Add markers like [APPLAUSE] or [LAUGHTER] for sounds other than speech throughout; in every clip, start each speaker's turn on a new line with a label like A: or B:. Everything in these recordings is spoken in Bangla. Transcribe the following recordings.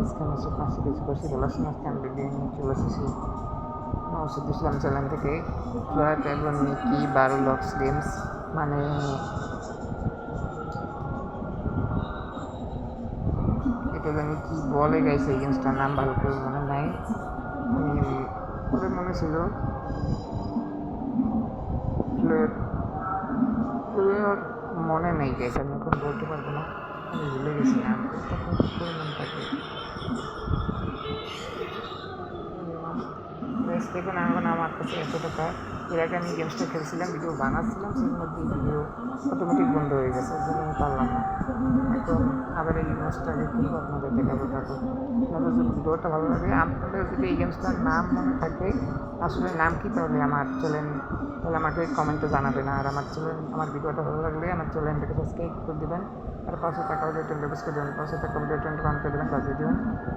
A: আজকে আমি সব পাঁচশো কিছু নিয়ে চলে বারো লক্স গেমস মানে এটা জানি কি বলে গাইছে গেমসটার নাম ভালো করে মনে নাই ওদের মনে ছিল ফ্লেট মনে নেই গেছে আমি এখন বলতে পারব না আমি ভুলে গেছি তখন কি করে থাকে দেখুন এখন আমার কাছে এত টাকা এর আগে আমি গেমসটা খেলছিলাম ভিডিও বানাচ্ছিলাম সেই মধ্যে ভিডিও অটোমেটিক বন্ধ হয়ে গেছে এই জন্য আমি পারলাম না এখন আবার এই গেমসটাকে খুব আপনাদের দেখাবো থাকো আপনাদের যদি ভিডিওটা ভালো লাগে আপনাদের যদি এই গেমসটার নাম মনে থাকে আসলে নাম কি তাহলে আমার চ্যানেল তাহলে আমাকে কমেন্টে জানাবেন আর আমার চ্যানেল আমার ভিডিওটা ভালো লাগলে আমার চ্যানেলটাকে সাবস্ক্রাইব করে দেবেন আর পাঁচশো টাকা রিটার্ন করে দেবেন পাঁচশো টাকা রিটার্ন করে দেবেন বাজিয়ে দেবেন।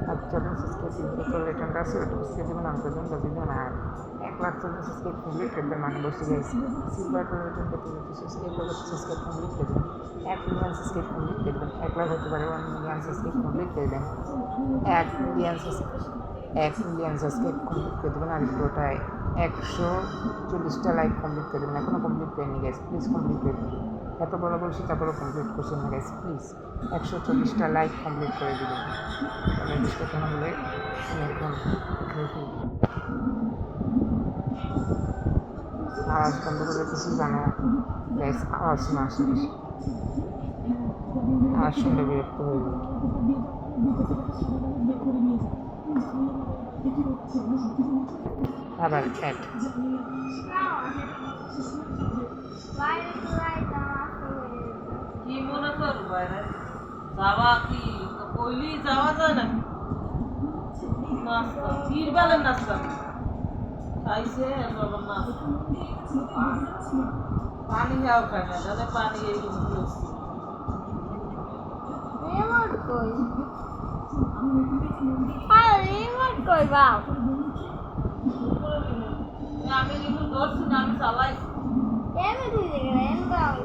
A: আর চ্যানেল সাবস্ক্রাইব রিটার্নটা আছে ওটা বুঝিয়ে দেবেন করে দেবেন বাজিয়ে দেবেন। আর এক লাখ চ্যানেল সাবস্ক্রাইব কমপ্লিট করবেন মানে বসে গেছি সিলভার রিটার্ন করতে সাবস্ক্রাইব করতে সাবস্ক্রাইব কমপ্লিট করে এক মিলিয়ন সাবস্ক্রাইব কমপ্লিট করে এক লাখ হতে পারে ওয়ান মিলিয়ন সাবস্ক্রাইব কমপ্লিট করে দেবেন এক মিলিয়ন এক মিলিয়ন সাবস্ক্রাইব কমপ্লিট করে দেবেন আর ভিডিওটায় একশো চল্লিশটা লাইক কমপ্লিট করে দেবেন। এখনও কমপ্লিট করেনি গ্যাস প্লিজ কমপ্লিট করে দেবেন। এত বড় বলছি তারপরে কমপ্লিট করছেন না গ্যাস প্লিজ একশো চল্লিশটা লাইক কমপ্লিট করে দেবেন। তাহলে না হলে এখন আওয়াজ বন্ধ করে কিছু জানো গ্যাস আওয়াজ না আসে আওয়াজ শুনলে বিরক্ত হয়ে যাবে। আবার অ্যাড
B: কি মনে কর বাইরে? যাওয়া কি? কইলি যাওয়া যায় না নাস্তা ফির বেলের নাস্তা। খাইছে বাবা নাস্তা। পানি খাও খায় না জানে পানি
C: বাপ?
B: আমি ধরছি না আমি চালাইছি
C: এমনি দিতে গেলেন বাপ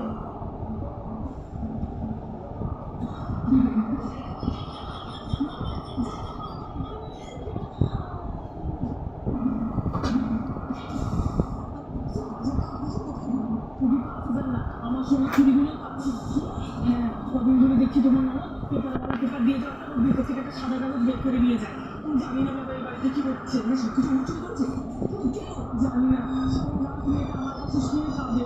D: আমার সঙ্গে ছুরিগুলো হ্যাঁ দেখছি তোমার পেপার বাবা পেপার দিয়ে যাও ভিতর থেকে একটা সাদা কাগজ বের করে নিয়ে যায়। জানি না বাবা এই বাড়িতে কি হচ্ছে না সব কিছু উঠে করছে জানি না তুমি এটা আমার কাছে শুনে যাবে।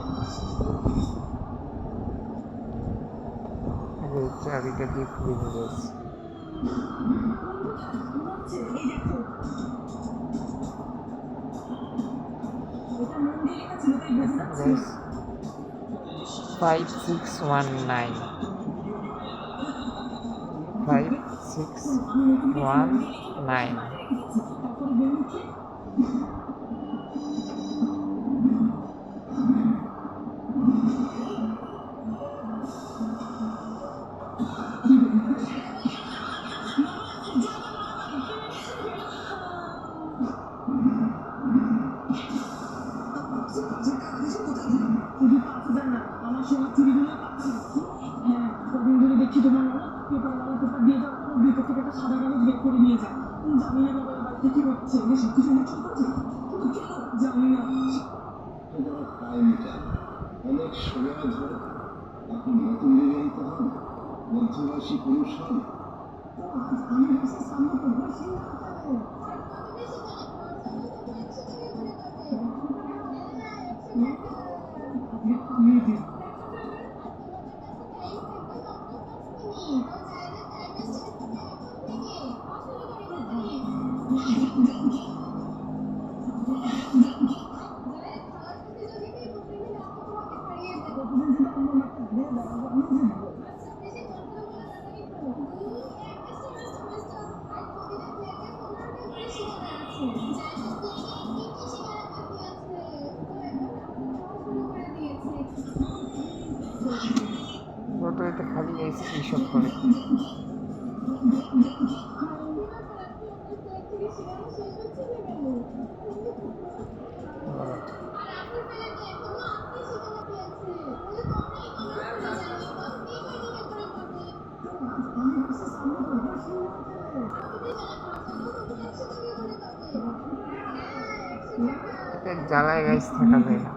A: চাবিটা দিয়ে খুলে নিয়ে
D: এই দেখো। মন
A: five six one nine five, six, one, nine.
D: Thank you. বাবা পেপার দিয়ে যাও ভিতর থেকে একটা সাদা কাগজ বের করে নিয়ে যায় জানি না বাবা হচ্ছে না সব কিছু উঠে করছে কিন্তু কেন জানি না।
E: অনেক সময় ধরে এখন নতুন বিবাহিত হন মধ্যবয়সী পুরুষ হন
D: আমি তো
A: খালি এসে এইসব করে। [LAUGHS] জ্বালায় গাইস থাকা যায় না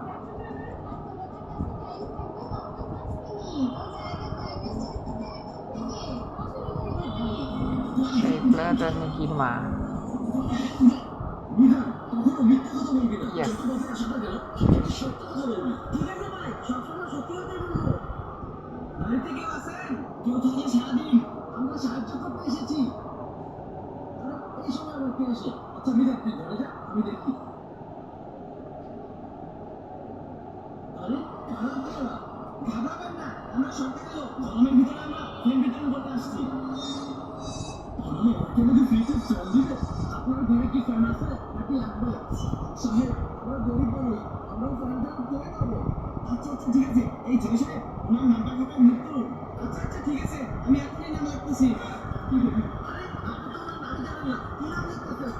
A: সেই ফ্ল্যাট আর নিকির মা
D: বিধান কখনো মিথ্যা কথা বলবি না
A: Yes.
D: যত কথার সাথে গেল সত্য কথা বলবি ঠিক আছে ভাই সবসময় সত্যি কথাই বলব বাড়িতে কেউ আছেন কেউ থাকে সারাদিন আমরা সাহায্য করতে এসেছি আরে এই সময় আবার কে আসে আচ্ছা বিধান তুই ঘরে যা আমি দেখি আরে খারাপ করা ঘাবড়াবেন না আমরা সরকারি লোক গরমের ভিতরে আমরা ফ্রেম বিতরণ করতে আসছি আমি ওকে মধ্যে ফ্রিতে জল দিবে আপনার ঘরে কি ফ্যান আছে নাকি লাগবে সাহেব আমরা গরিব মানুষ আমরা ফ্যানটা করে পাবো আচ্ছা আচ্ছা ঠিক আছে এই ছেলে সাহেব ওনার নামটা খাবার মৃত্যু আচ্ছা আচ্ছা ঠিক আছে আমি এখনই নাম লিখতেছি আরে আপনি তো আমার নাম জানেন না কি নাম লিখতেছেন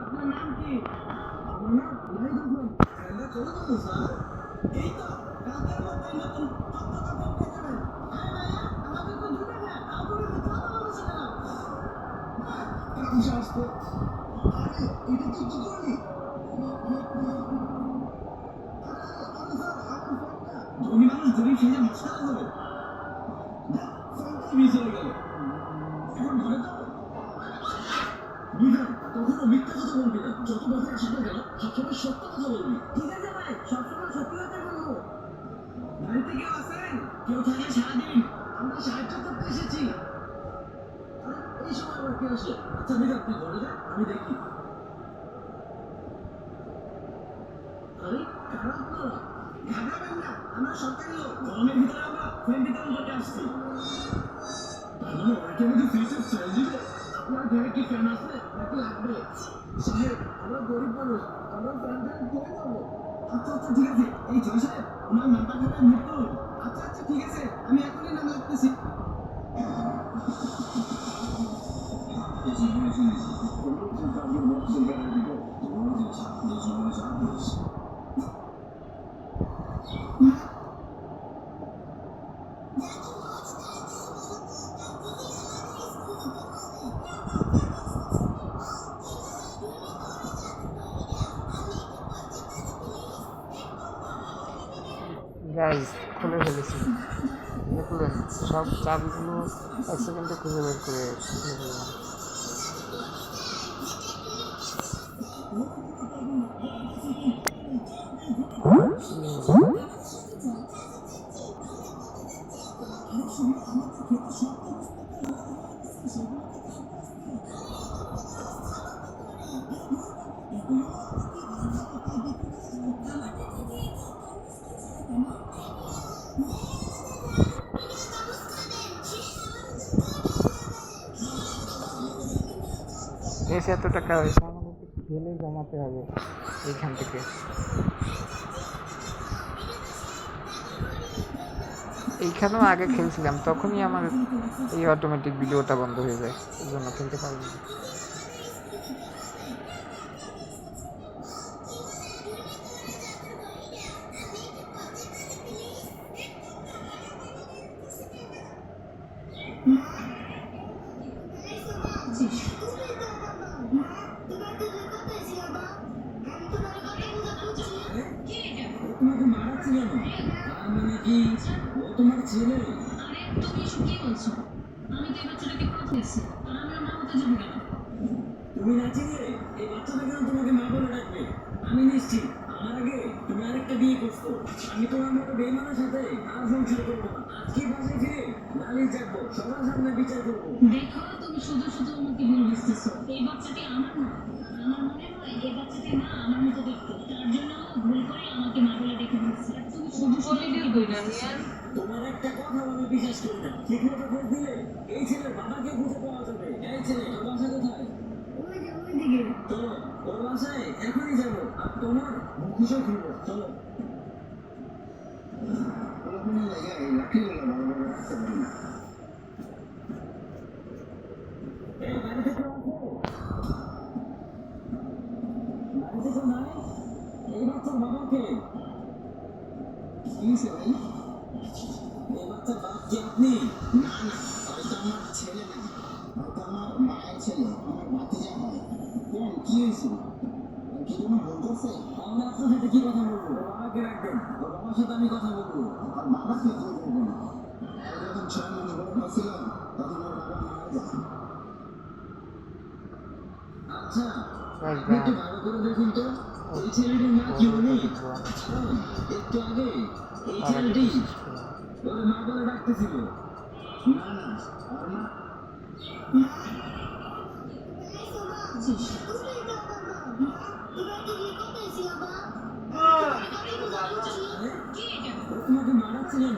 D: আপনার নাম কি আমার নাম লাইদুল খান ফ্যানটা করে দেবো স্যার এই তো কালকের মধ্যে নতুন টকটকা ফ্যান পেয়ে যাবেন আরে ভাইয়া আমাদের তো দুটো ফ্যান তাও তুমি মিথ্যা কথা বলছো কেন কাম আসতো আরে এটা তো কি করলি ধনী মানুষ গরিব সেজে মস্কারা হবে হয়ে গেল এখন ঘরে কখনো মিথ্যা কথা বলবি না যত কথার সাথে গেল সবসময় সত্য কথা বলবি ঠিক আছে ভাই সবসময় সত্যি কথাই বলব বাড়িতে কেউ আছেন কেউ থাকে সারাদিন আমরা সাহায্য করতে এসেছি আরে এই সময় আবার কে আসে আচ্ছা বিধান তুই ঘরে যা আমি দেখি আরে কারা আপনারা ঘাবড়াবেন না আমরা সরকারি লোক গরমের ভিতরে আমরা ফ্রেম বিতরণ করতে আসছি তার মানে ওনাকে আমাদের ফ্রিতে জল দিবে আপনার ঘরে কি ফ্যান আছে নাকি লাগবে সাহেব, আমরা গরিব মানুষ, আমরা ফ্যান ফ্যান করে যাব আচ্ছা আচ্ছা ঠিক আছে। এই জয় সাহেব, ওনার নামটা খাতায় মৃত্যু আচ্ছা আচ্ছা ঠিক আছে আমি এখনই নাম লিখতেছি
A: গাইস খুলে ফেলেছি দেখলেন সব চাবিগুলো এক সেকেন্ডে খুঁজে বের করে খুলে ফেললাম এসে এত টাকা হয়েছে আমাদেরকে খেলে জমাতে হবে এইখান থেকে। এইখানেও আগে খেলছিলাম, তখনই আমার এই অটোমেটিক ভিডিওটা বন্ধ হয়ে যায়, এই জন্য খেলতে পারিনি
D: তোমাকে
F: এই যাব
D: তুমি চিনলে এই বাচ্চাটা কেন তোমাকে মা বলে ডাকবে। আমি নিশ্চিত আমার আগে তুমি আরেকটা বিয়ে করছ। আমি তোমার মতো বেইমানের সাথে আর সংসার করব না। আজকে বাসায় ফিরে নালিশ ডাকবো সবার সামনে বিচার করব।
F: দেখো তুমি, শুধু শুধু আমাকে ভুল বুঝতেছো। এই বাচ্চাটি আমার না আমার মনে হয় এই বাচ্চাটি না আমার মতো দেখতে। তার জন্য ভুল করে আমাকে মা বলে ডেকে দিচ্ছে তুমি শুধু
B: কলিডির কইলা নিয়ে
D: তোমার একটা কথা আমি বিশ্বাস করি না। ঠিক মতো খোঁজ দিলে এই ছেলের বাবাকে খুঁজে পাওয়া যাবে। এই ছেলে তোর বাসা কোথায়? চলো ওর বাসায় এখনই যাব। আর তোমার মুখোশও খুলবো। চলো।
E: কোনো জায়গায় লাঠিগুলো ভালোভাবে রাখতে পারি না।
D: এই বাড়িতে কেউ বাড়িতে কেউ নাই। এই বাচ্চার বাবাকে।
E: কি ভাই?
D: এই বাচ্চার বাপ কি আপনি
E: না না হয়তো আমার ছেলে না হয়তো আমার মায়ের ছেলে আমার ভাতিজা হয় কেন কি হয়েছে
G: কি কোনো ভুল করছে
D: আমি আপনার সাথে কি কথা বলব বাবাকে রাখবেন বাবার সাথে আমি কথা বলব
G: আর বাবাকে ফোন করব না যখন ছয় মাস গর্ভ ছিলাম তখন ওর বাবা মারা যায়
D: আচ্ছা একটু ভালো করে দেখুন তো এই ছেলেটির মা কি উনি একটু আগে এই ছেলেটি
A: করি।
D: মা বলে ডাকতেছিল
G: না না
D: তোমাকে মারাচ্ছে কেন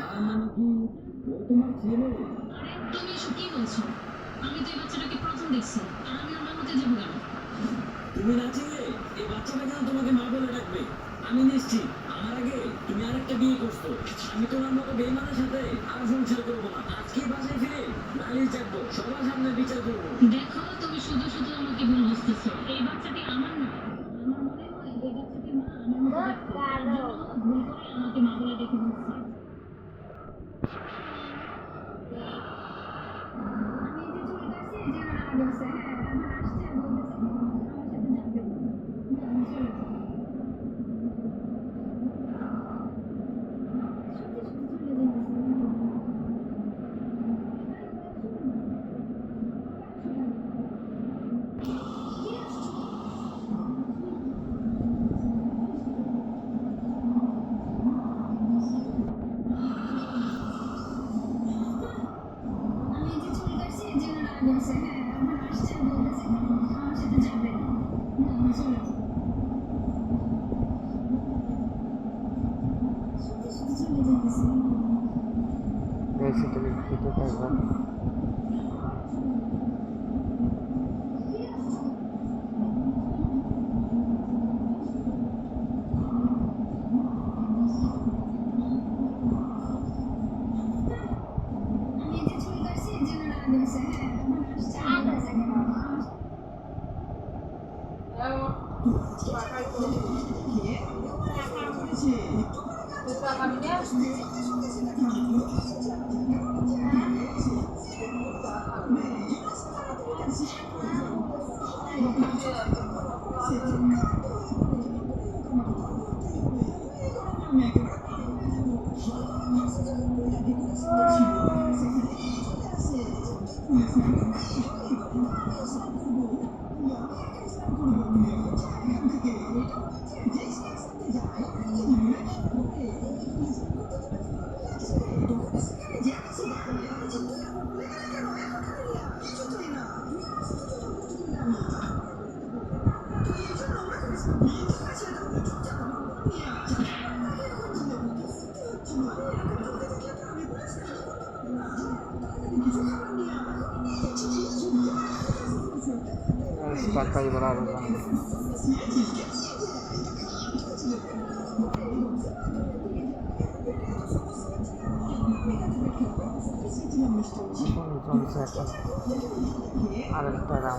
D: তার মানে কি ও তোমার ছেলে
F: তুমি এসব কি বলছো আমি তো এই বাচ্চাটাকে প্রথম দেখছি আর আমি ওর মা হতে যাব কেন
D: তুমি না ছিলে এই বাচ্চাটা কেন তোমাকে মা বলে ডাকবে আমি নিশ্চিত আগে তুমি আরেকটা বিয়ে করছ। আমি তোমার মতো বেইমানের সাথে আর সংসার করব না। আজকে বাসায় ফিরে নালিশ ডাকবো সবার সামনে বিচার করব।
F: দেখো তুমি শুধু শুধু আমাকে ভুল বুঝতেছো। এই বাচ্চাটি আমার না, আমার মনে হয় এই বাচ্চাটি মা আমার মতো ভুল করে আমাকে মা বলে ডেকে দিচ্ছে আমি যে চলে গেছি এই জন্য রাগ হচ্ছে হ্যাঁ এখন আসছে আর বলতেছে আমার সাথে যাবে না আমি চলে যাব সত্যি সত্যি চলে যেতেছে আমি যে চলে গেছি এই জন্য রাগ হচ্ছে হ্যাঁ এখন আসছে আর বলতেছে আমার সাথে যাবে না আমি চলে যাব সত্যি সত্যি চলে যেতেছে
A: দেখছি তুমি খেতে টাকাই [LAUGHS] চলছে এখন রাউন্ড
B: বিয়ে টাকা দাও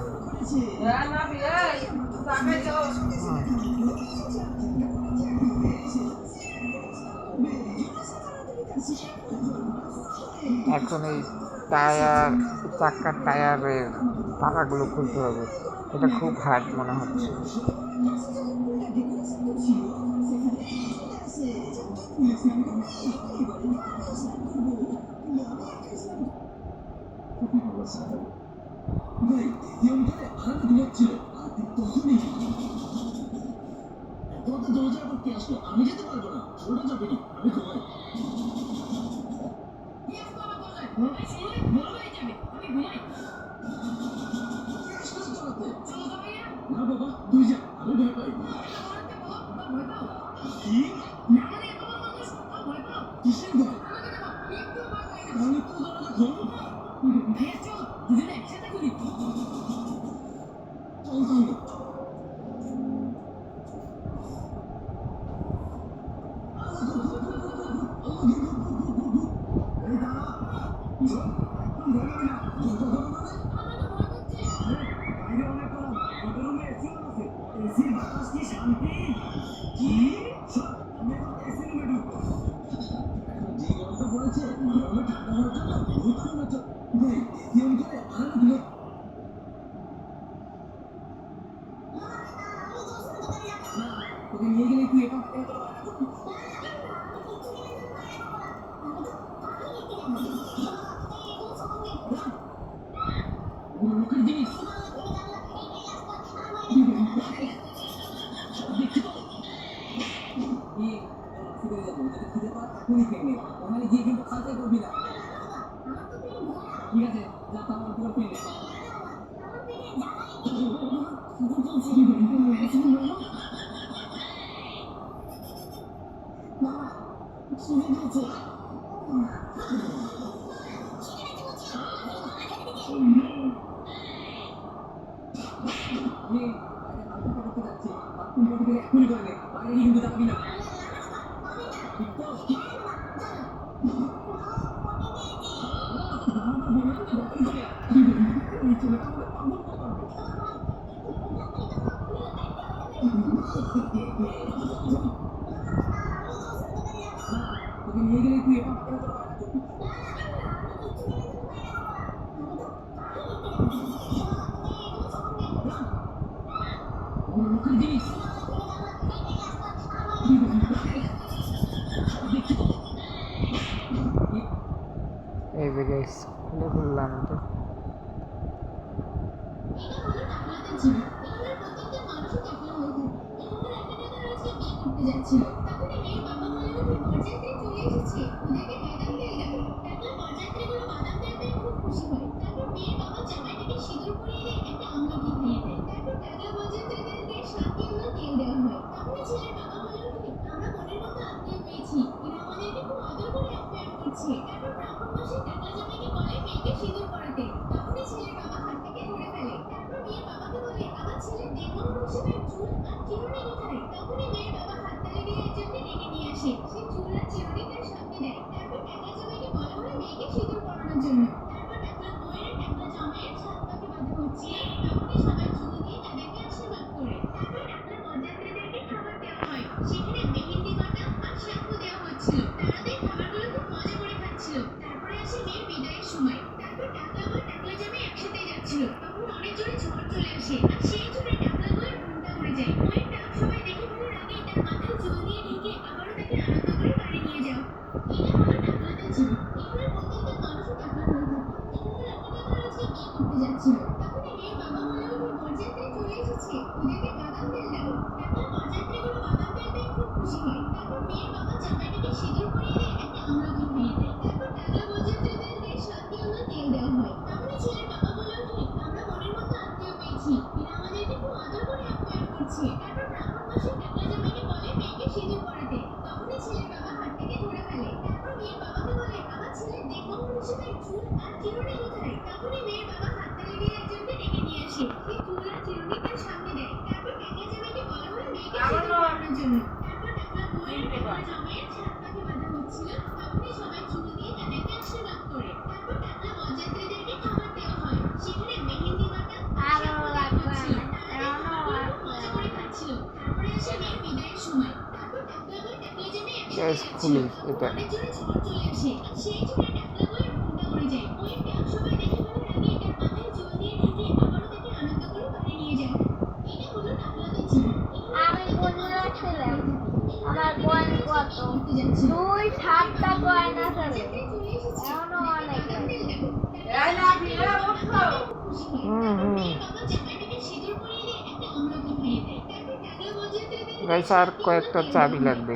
A: এখন এই টায়ার চাকার টায়ারের তারাগুলো খুলতে হবে। এটা খুব হার্ড মনে হচ্ছে।
D: আমি ভয় পাই কি কিসের ভয়
F: খুবই 嗯。[LAUGHS] muchísimos. সেই ছোট উড়ে যায়। সবাই দেখে মাথায় জল দিয়ে আবারও তাকে আনন্দ করে নিয়ে যায় এটা হলো জীবন
C: আমি বন্ধুরা ছিলাম আমার বয়ন কত? দুই সাতটা এখনও অনেক
A: আর কয়েকটা চাবি লাগবে।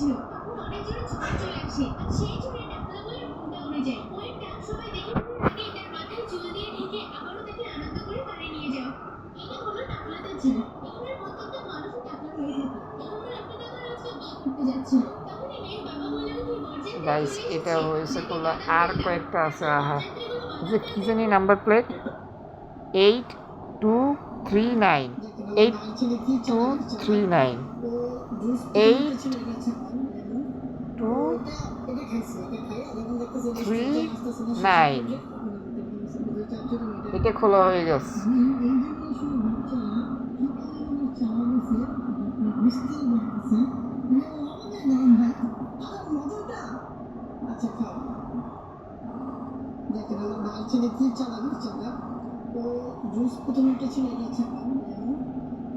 F: ছিল তখন ওপেন জোরে এটা
A: গাইস এটা হয়েছে
F: তোলা আর
A: কয়েকটা আছে আহা। যে কী জানি number plate eight two three nine eight two three nine eight
G: three nine. Bir de kullanıyoruz. Belki çalarız çalar. O Rus kutunun geçine geçemem.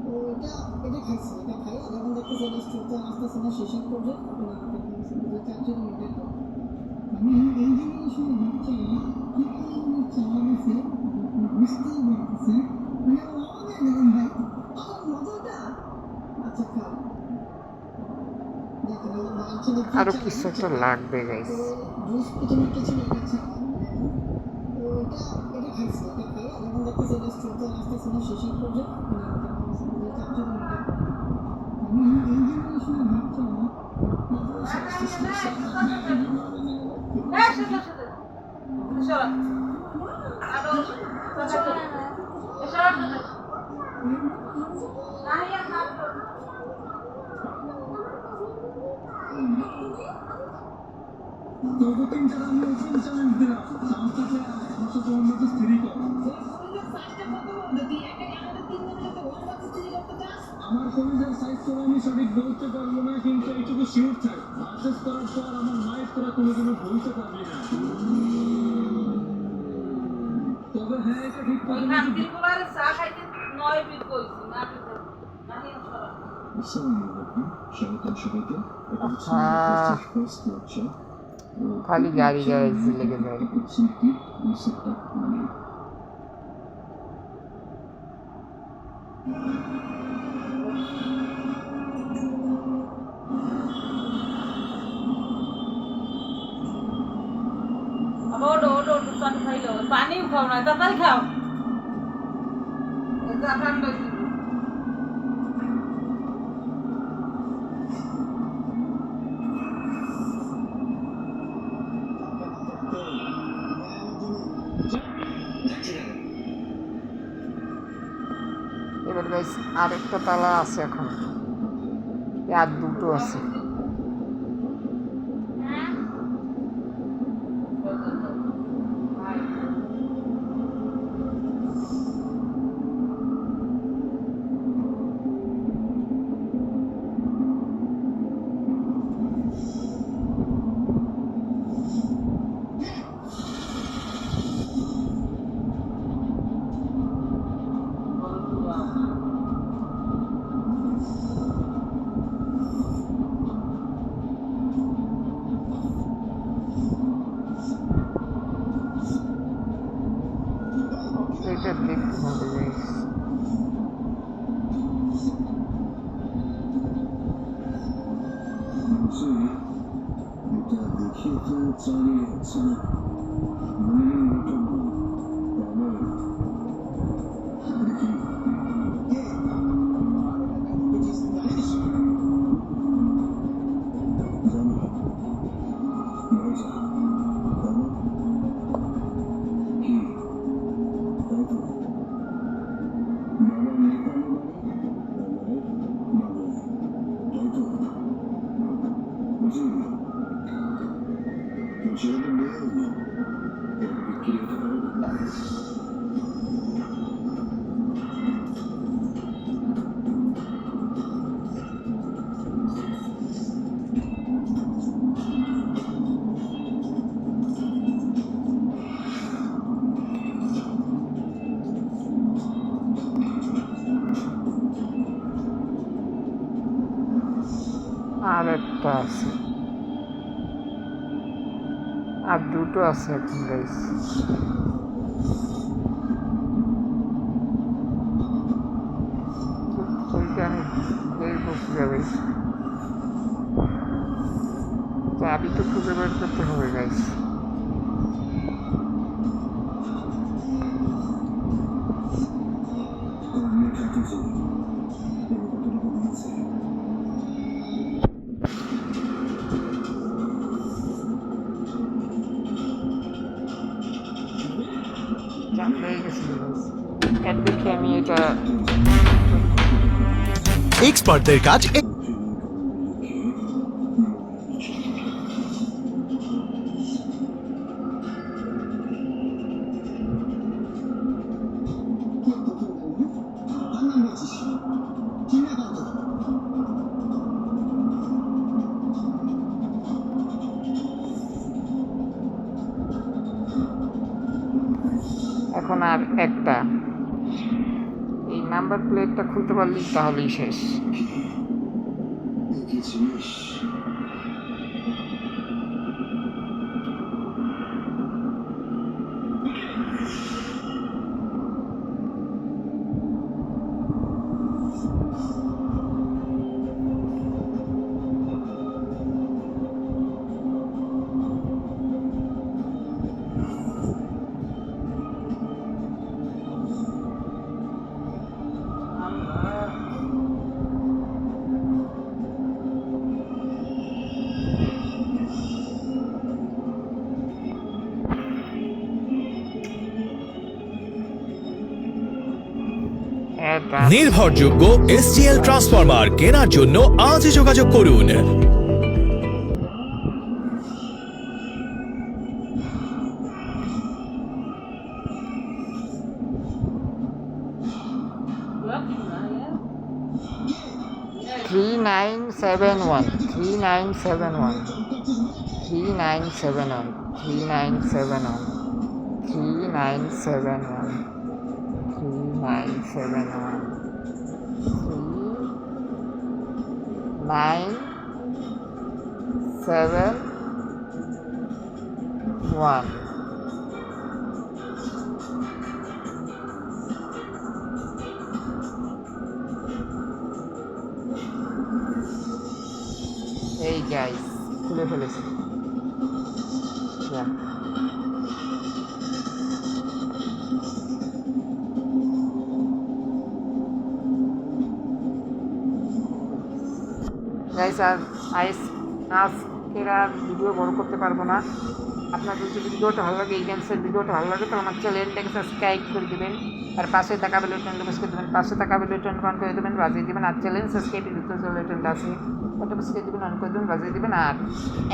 G: Orada bebek hastası, bebek hayal. Yanındaki zeliştirdiği hastasına şişe kurdu. Bunu yapabilirsin. Bu da tercih edilmiyor. জন্য এই মানে আমাদের নাম ভাই আর
E: কিছু একটা লাগবে গাইস
G: জুস একটা ছিল এটা আসতেছে না শেষের জন্য আমি এই
B: সেটা সেটা সরা
D: আরও। আমার কলেজের সাইজ করে আমি সঠিক বলতে পারব না কিন্তু এইটুকু শিওর থাক পারচেস করার পর আমার মায়ের তোরা কোনোদিনও ভুলতে পারবি না তবে হ্যাঁ এটা ঠিক
B: ওই
D: কথা
B: কান্তির চা খাইতে নয় বিল কইছি না বিল নাহিয়া সরা
A: আসসালামু আলাইকুম স্বাগতম সবাইকে এটা হচ্ছে
E: আহা।
A: ফার্স্ট লেকচার
E: খালি গাড়ি গাড়ি লেগে যায়।
B: পানি খাও না তাড়াতাড়ি খাও। ঠান্ডা কিন্তু
E: একটা তালা আছে এখন। আর দুটো আছে।
A: stupid people nowadays. See, you got the
E: key to it, uh, দুটো আছে এখন গাইস আমি বের করতে যাবে। চাবি তো খুঁজে বের করতে হবে গাইস দেখে আমি এটা
H: এক্সপার্টদের কাজ
E: para lhe
A: dar.
H: নির্ভরযোগ্য এসটিএল ট্রান্সফরমার কেনার জন্য আজই যোগাযোগ করুন।
A: Three nine seven one three nine seven one three nine seven one three nine seven one three nine seven one three nine seven one three nine seven one এই গাইস খুলে ফেলেছি আর আইস আজকের আর ভিডিও বড় করতে পারব না। আপনাদের যদি ভিডিওটা ভালো লাগে, এই গেমসের ভিডিওটা ভালো লাগে, তো আমার চ্যানেলটাকে সাবস্ক্রাইব করে দেবেন। আর পাশে থাকা বেল বাটনটা প্রেস করে দেবেন। পাশে থাকা বেল বাটন অন করে দেবেন, বাজিয়ে দেবেন। আর চ্যানেল সাবস্ক্রাইব দিতে বাটনটা আছে। ওটা প্রেস করে দেবেন অন করে দেবেন, বাজিয়ে দেবেন। আর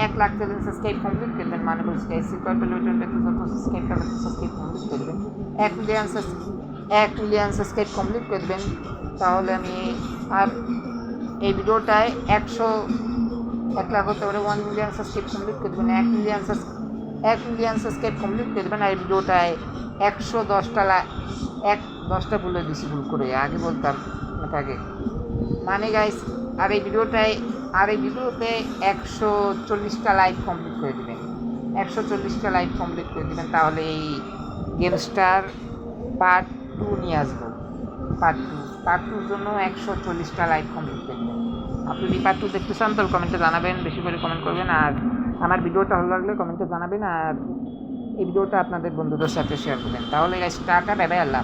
A: এক লাখ চ্যানেল সাবস্ক্রাইব কমপ্লিট করে দেবেন মানে বলছি গাইস সিপার বেল বাটনটাতে যত সাবস্ক্রাইব করবেন সাবস্ক্রাইব কমপ্লিট করে দেবেন। এক মিলিয়ন এক মিলিয়ন সাবস্ক্রাইব কমপ্লিট করে দেবেন। তাহলে আমি আর এই ভিডিওটায় একশো এক লাখ হতে পারে ওয়ান মিলিয়ন সাবস্ক্রাইব কমপ্লিট করে দেবেন, এক মিলিয়ন এক মিলিয়ন সাবস্ক্রাইব কমপ্লিট করে দেবেন, আর এই ভিডিওটায় একশো দশটা লা এক দশটা বলে দিছি ভুল করে, আগে বলতাম আগে মানে গাইস আর এই ভিডিওটায় আর এই ভিডিওতে একশো চল্লিশটা লাইভ কমপ্লিট করে দেবেন। একশো চল্লিশটা লাইভ কমপ্লিট করে দেবেন, তাহলে এই গেমস্টার পার্ট টু নিয়ে আসব। পার্ট টু পার্ট টুর জন্য একশো চল্লিশটা লাইক কমপ্লিট করবেন আপনি যদি পার্ট টু দেখতে চান, তাহলে কমেন্টে জানাবেন, বেশি করে কমেন্ট করবেন। আর আমার ভিডিওটা ভালো লাগলে কমেন্টে জানাবেন, আর এই ভিডিওটা আপনাদের বন্ধুদের সাথে শেয়ার করবেন। তাহলে স্টার্টটা বাই বাই আল্লাহ।